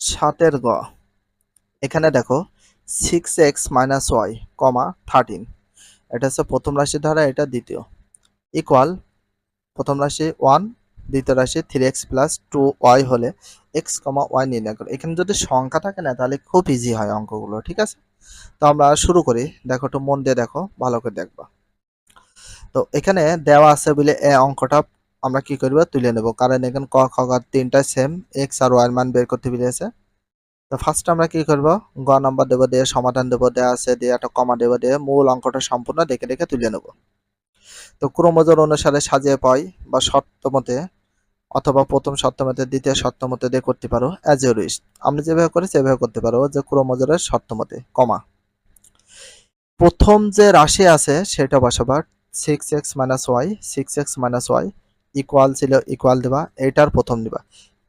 সাতের গ। এখানে দেখো six x minus y comma thirteen এটা হচ্ছে প্রথম রাশি ধারা, এটা দ্বিতীয়। ইকুয়াল প্রথম রাশি ওয়ান দ্বিতীয় রাশি three x plus two y হলে এক্স কমা ওয়াই নির্ণয় করো। এখানে যদি সংখ্যা থাকে না, তাহলে খুব ইজি হয় অঙ্কগুলো, ঠিক আছে? তো আমরা শুরু করি। দেখো, একটু মন দিয়ে দেখো, ভালো করে দেখবা। তো এখানে দেওয়া আছে বলে এ অঙ্কটা আমরা কি করব? তুলে নেব। কারণ এখানে ক, খ তিনটা সেম এক্স আর ওয়াই মান বের করতে বলেছে। তো ফার্স্ট আমরা কি করব? গ নাম্বার দেবো দিয়ে, সমাধান দেবো দেওয়া আছে, দিয়ে একটা কমা দেবো দিয়ে, মূল অঙ্কটা সম্পূর্ণ দেখে দেখে তুলে নেব। তো ক্রমজোর অনুসারে সাজিয়ে পাই বা শর্ত মতে অথবা প্রথম শর্ত মতে দ্বিতীয় শর্ত মতে দিয়ে করতে পারো অ্যাজ এ উইশ আমরা যেভাবে করি, সেভাবে করতে পারো, যে ক্রমজোরের শর্ত মতে কমা প্রথম যে রাশি আছে, সেটা বসাবার six x minus y six x minus y equal ছিল ইকুয়াল দিবা এটার প্রথম নিবা।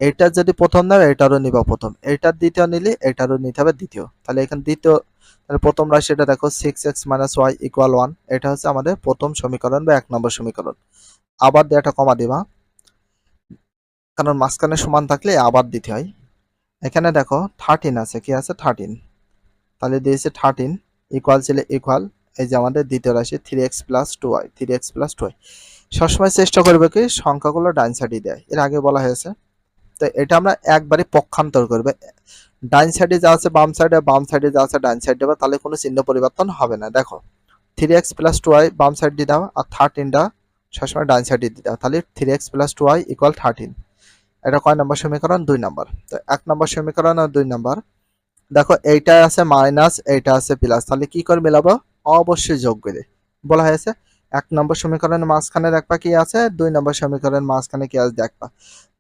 এটার যদি প্রথম নাও এটারও নিবা প্রথম। এটার দ্বিতীয় নিলে এটারও নিতে হবে দ্বিতীয়। তাহলে এখানে দ্বিতীয়, তাহলে প্রথম রাশিটা দেখো six x minus y equal one এটা হচ্ছে আমাদের প্রথম সমীকরণ বা এক নম্বর সমীকরণ। আবার একটা কমা দিবা। কারণ মাঝখানে সমান থাকলে আবার দিতে হয়। এখানে দেখো থার্টিন আছে, কি আছে? থার্টিন তাহলে দিয়েছে থার্টিন ইকুয়াল ছিল ইকুয়াল এই যে আমাদের দ্বিতীয় রাশি three x plus two y three x plus two y সবসময় চেষ্টা করবে কি, সংখ্যাগুলো ডাইন সাইডে দেয়। এর আগে বলা হয়েছে। তো এটা আমরা একবারে পক্ষান্তর করবে। ডাইন সাইডে যা আছে বাম সাইডে বাম সাইডে যা আছে ডাইন সাইডে দেবা, তাহলে কোনো চিহ্ন পরিবর্তন হবে না। দেখো three x plus two y বাম সাইড দিয়ে দাও আর থার্টিনটা সবসময় ডাইন সাইডে দিয়ে দাও। তাহলে three x plus two y equal thirteen এটা কয় নম্বর সমীকরণ? দুই নম্বর। তো এক নম্বর সমীকরণ আর দুই নম্বর। দেখো এইটা আছে মাইনাস এইটা আছে প্লাস তাহলে কি করে মেলাবো? অবশ্যই যোগ করে। বলা হয়েছে এক নম্বর সমীকরণের মাঝখানে দেখবা কি আছে? দুই নম্বর সমীকরণের মাঝখানে কি আছে দেখবা?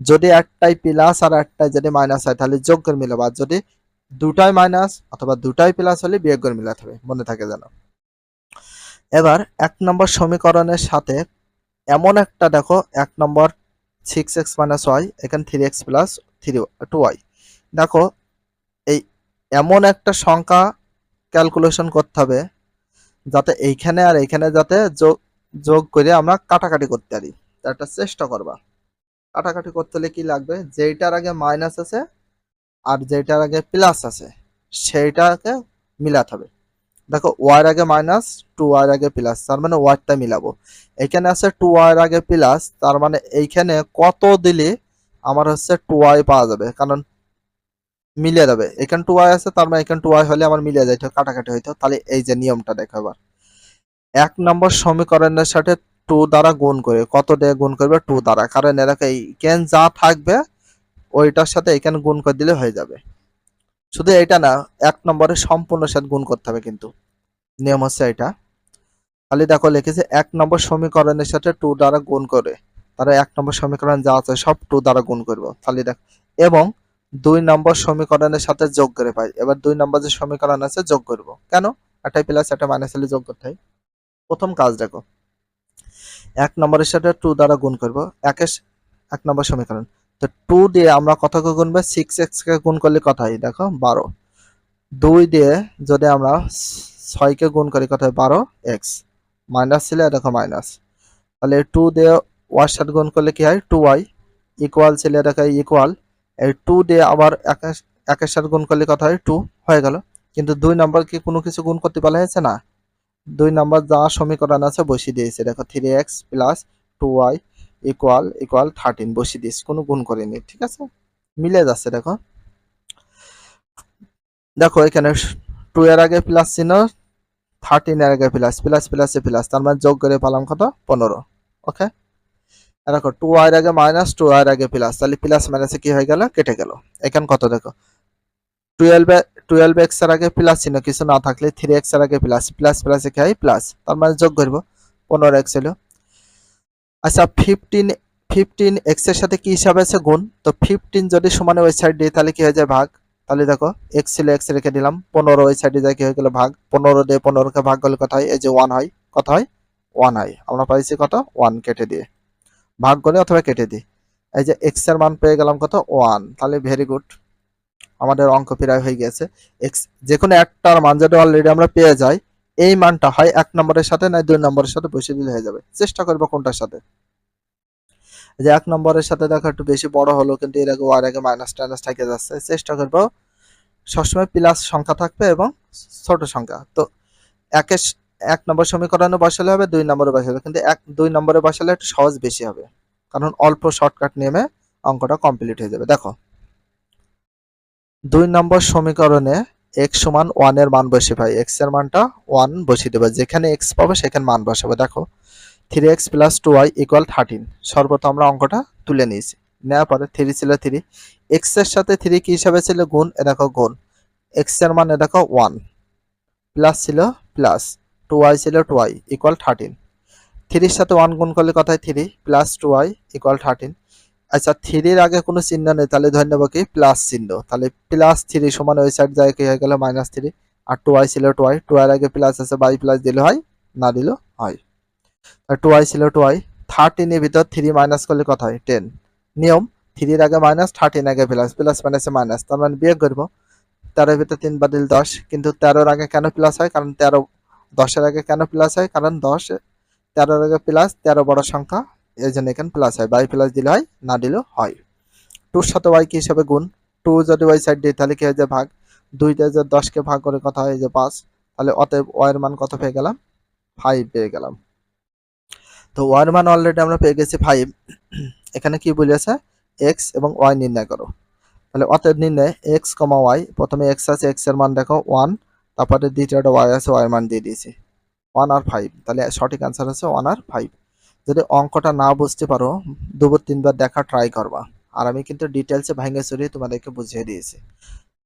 যদি একটাই প্লাস আর একটাই যদি মাইনাস হয়, তাহলে যোগ করে মিলাবো। আর যদি দুটাই মাইনাস অথবা দুটাই প্লাস হলে বিয়োগ করে মিলাতে হবে। মনে থাকে যেন। এবার এক নম্বর সমীকরণের সাথে এমন একটা দেখো, এক number six x minus y এখানে three x plus three two y দেখো, এই এমন একটা সংখ্যা ক্যালকুলেশন করতে হবে, যাতে এইখানে আর এইখানে যাতে যোগ যোগ করে আমরা কাটাকাটি করতে পারি। তা একটা চেষ্টা করবা। কাটাকাটি করতে হলে কি লাগবে? যেইটার আগে মাইনাস আছে আর যেটার আগে প্লাস আছে, সেইটাকে মিলাতে হবে। দেখো ওয়ার আগে মাইনাস টু ওয়ার আগে প্লাস তার মানে ওয়ারটা মিলাবো। এখানে আছে টু ওয়ার আগে প্লাস তার মানে এইখানে কত দিলে আমার হচ্ছে টু ওয়াই পাওয়া যাবে? কারণ মিলে যাবে এখানে টু ওয়াই আছে, তার মানে এখানে টু ওয়াই হলে আমার মিলে যাইতো, কাটাকাটি হইতো। তাহলে এই যে নিয়মটা দেখো এবার। এক নম্বর সমীকরণের সাথে টু দ্বারা গুণ করে। কত দিয়ে গুণ করবে? টু দ্বারা। কারণ এলাকা এইখানে যা থাকবে, ওইটার সাথে এখানে গুণ করে দিলে হয়ে যাবে। শুধু এটা না, এক নম্বরে সম্পূর্ণ সাথে গুণ করতে হবে কিন্তু। নিয়ম হচ্ছে এটা। তাহলে দেখো লিখেছে এক নম্বর সমীকরণের সাথে টু দ্বারা গুণ করে। তারা এক নম্বর সমীকরণ যা আছে সব টু দ্বারা গুণ করব। তাহলে দেখ, এবং দুই নম্বর সমীকরণের সাথে যোগ করে পাই। এবার দুই নম্বর যে সমীকরণ আছে যোগ করব। কেন? একটা প্লাস একটা মাইনাস হলে যোগ করতে হয়। প্রথম কাজ দেখো। এক নম্বরের সাথে টু দ্বারা গুণ করব। একের এক নম্বর সমীকরণ। তো টু দিয়ে আমরা কতকে গুনবে সিক্স এক্স কে গুণ করলে কত হয়? দেখো, বারো। দুই দিয়ে যদি আমরা ছয়কে গুণ করি, কত হয়? বারো এক্স মাইনাস ছিল, দেখো মাইনাস তাহলে টু দিয়ে ওয়ার সাথে গুণ করলে কি হয়? টু ওয়াই ইকুয়াল ছিল, দেখো ইকুয়াল এই টু দিয়ে আবার একের সাথে গুণ করলে কত হয়? টু হয়ে গেল। কিন্তু দুই নম্বর কি কোনো কিছু গুণ করতে পারা হয়েছে না। দুই নাম্বার যা সমীকরণ আছে বসিয়ে দিয়েছে। দেখো three x plus two y equal equal thirteen বসিয়ে দিয়েছে, কোনো গুণ করিনি, ঠিক আছে? মিলে যাচ্ছে, দেখো। দেখো এখানে টু এর আগে প্লাস চিহ্ন থার্টিন এর আগে প্লাস প্লাস প্লাসে প্লাস তার মানে যোগ করে পেলাম কত? পনেরো ওকে দেখো টু এর আগে মাইনাস টু এর আগে প্লাস তাহলে প্লাস মাইনাসে কি হয়ে গেল? কেটে গেল। এখানে কত দেখো? টুয়েলভ টুয়েলভ এক্সের আগে প্লাস চিহ্ন কিছু না থাকলে থ্রি এক্সের আগে প্লাস প্লাস প্লাসে কি হয় প্লাস তার মানে যোগ করব, পনেরো এক্স হলো আচ্ছা ফিফটিন ফিফটিন এক্সের সাথে কি হিসাবে আছে গুণ? তো ফিফটিন যদি সমানে ওই সাইড দিই তাহলে কি হয়ে যায় ভাগ? তাহলে দেখো এক্স ছিল এক্স রেখে দিলাম, পনেরো ওই সাইডে যায়, কি হয়ে গেল ভাগ? পনেরো দিয়ে পনেরোকে ভাগ করলে কত হয়? এই যে ওয়ান হয়, কত হয়? ওয়ান হয়। আমরা পাইছি কত? ওয়ান কেটে দিয়ে। ভাগ করে অথবা কেটে দিই এই যে এক্সের মান পেয়ে গেলাম কত? ওয়ান তাহলে ভেরি গুড আমাদের অঙ্ক প্রায় হয়ে গেছে। এক্স যে কোনো একটার মান যেটা অলরেডি আমরা পেয়ে যাই, এই মানটা হয় এক নম্বরের সাথে না দুই নম্বরের সাথে বসিয়ে দিলে হয়ে যাবে। চেষ্টা করব কোনটার সাথে। যে এক নম্বরের সাথে দেখো একটু বেশি বড় হলো, কিন্তু এর আগে ওয়ার আগে মাইনাস টাইনাস থেকে যাচ্ছে। চেষ্টা করব সবসময় প্লাস সংখ্যা থাকবে এবং ছোট সংখ্যা। তো একের স- এক নম্বর সমীকরণে বসালে হবে, দুই নম্বরে বসালে কিন্তু এক, দুই নম্বরে বসালে একটু সহজ বেশি হবে। কারণ অল্প শর্টকাট নিয়মে অঙ্কটা কমপ্লিট হয়ে যাবে। দেখো। দুই নম্বর সমীকরণে এক্স সমান ওয়ানের মান বসে পাই। এক্সের মানটা ওয়ান বসিয়ে দেবে। যেখানে এক্স পাবে, সেখানে মান বসাবো। দেখো three x plus two y equal thirteen সর্বত আমরা অঙ্কটা তুলে নিয়েছি। নেওয়ার পরে থ্রি ছিল থ্রি এক্সের সাথে থ্রি কি হিসাবে ছিল? গুণ, এ দেখো গুণ। এক্সের মান, এ দেখো ওয়ান প্লাস ছিল প্লাস টু ওয়াই ছিল টু ওয়াই ইকুয়াল থার্টিন থ্রির সাথে ওয়ান গুণ করলে কথায় three plus two y equal thirteen আচ্ছা থ্রির আগে কোনো চিহ্ন নেই, তাহলে নেব কি? প্লাস চিহ্ন। তাহলে প্লাস থ্রি সমান ওই সাইড যায় কি হয়ে গেল মাইনাস থ্রি আর টু ওয়াই ছিল টু ওয়াই টু এর আগে প্লাস আছে বাই প্লাস দিলে হয়, না দিলেও হয়। আর টু ওয়াই ছিল টু ওয়াই থার্টিনের ভিতর থ্রি মাইনাস করলে কথা হয়? টেন নিয়ম থ্রির আগে মাইনাস থার্টিন আগে প্লাস প্লাস মাইনাসে মাইনাস তার মানে বিয়োগ করব। তেরোর ভিতর তিন বাদিল দশ। কিন্তু তেরোর আগে কেন প্লাস হয়? কারণ তেরো দশের আগে কেন প্লাস হয়? কারণ দশ। তেরোর আগে প্লাস তেরো বড় সংখ্যা। এই জন্য এখানে প্লাস হয় বাই প্লাস দিলে হয়, না দিলেও হয়। টুর সাথে ওয়াই কি হিসাবে গুণ টু যদি ওয়াই সাইড দিই, তাহলে কি হয় যে ভাগ? দুইটা যে দশকে ভাগ করে কথা হয় যে পাঁচ, তাহলে অতএব ওয়াইয়ের মান কত পেয়ে গেলাম? ফাইভ পেয়ে গেলাম। তো ওয়াইয়ের মান অলরেডি আমরা পেয়ে গেছি ফাইভ এখানে কি বলেছে? এক্স এবং ওয়াই নির্ণয় করো। তাহলে অতএব নির্ণয় এক্স কমা ওয়াই প্রথমে এক্স আছে এক্সের মান দেখো ওয়ান তারপরে দ্বিতীয়টা ওয়াই আছে ওয়াই মান দিয়ে দিয়েছি। ওয়ান আর ফাইভ তাহলে সঠিক অ্যান্সার আছে ওয়ান আর ফাইভ যদি অঙ্কটা না বুঝতে পারো, দুবার তিনবার দেখা ট্রাই করবা। আর আমি কিন্তু ডিটেলসে ভাঙে চড়িয়ে তোমাদেরকে বুঝিয়ে দিয়েছি।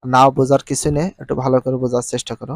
না বোঝার কিছু নেই, একটু ভালো করে বোঝার চেষ্টা করো।